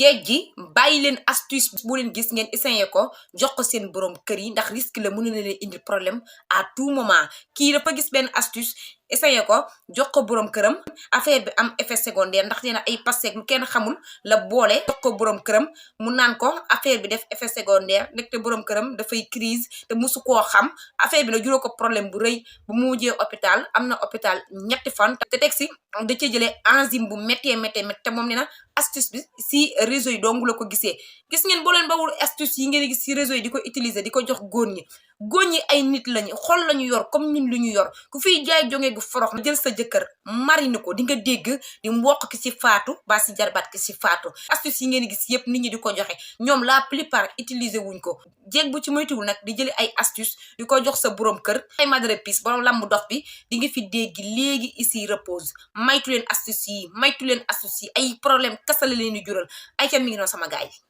Gegi bàyyi leen astuce bu leen gis ngeen essayé ko jox ko seen borom kër yi ndax risque la mën na leen indi problème à tout moment. Kii dafa gis benn astuce essayé ko jox ko borom këram. Affaire bi am effet secondaire ndax nee na ay pasteek lu kenn xamul la boole. Jox ko borom këram mu naan ko affaire bi def effet secondaire nekk te borom këram dafay crise te musu koo xam. Affaire bi na juróo ko problème bu rëy bu mu hôpital am na hôpital ñetti fan. Te teg si da ca jëlee enzyme bu méttee méttee méttee te moom nee na astuce bi si réseau yi dong la ko gisee. Gis ngeen boo leen bawul astuce yi ngeen gis si réseau yi di ko utiliser di ko jox góor ñi. Góor ñi ay nit lañu xol lañu yor comme ñun lu ñu yor. Ku fiy jaay jonge gu forox jël sa jëkkër marine ko di nga dégg di mboq ki si faatu ba si jarbaat ki si faatu. Astuce yi ngeen gis yëpp nit ñi di ko joxe ñoom la plupart utiliser wuñ ko. Jéeg bu ci moytuwul nag di jëli ay astuce di ko jox sa borom kër. Ay madre pis borom lamb dox bi di nga fi dégg léegi ici repose. Maytu leen astuce yi maytu leen astuce yi ay problème kasa la leen di jural. Ay ca mi ngi noonu sama gaay. yi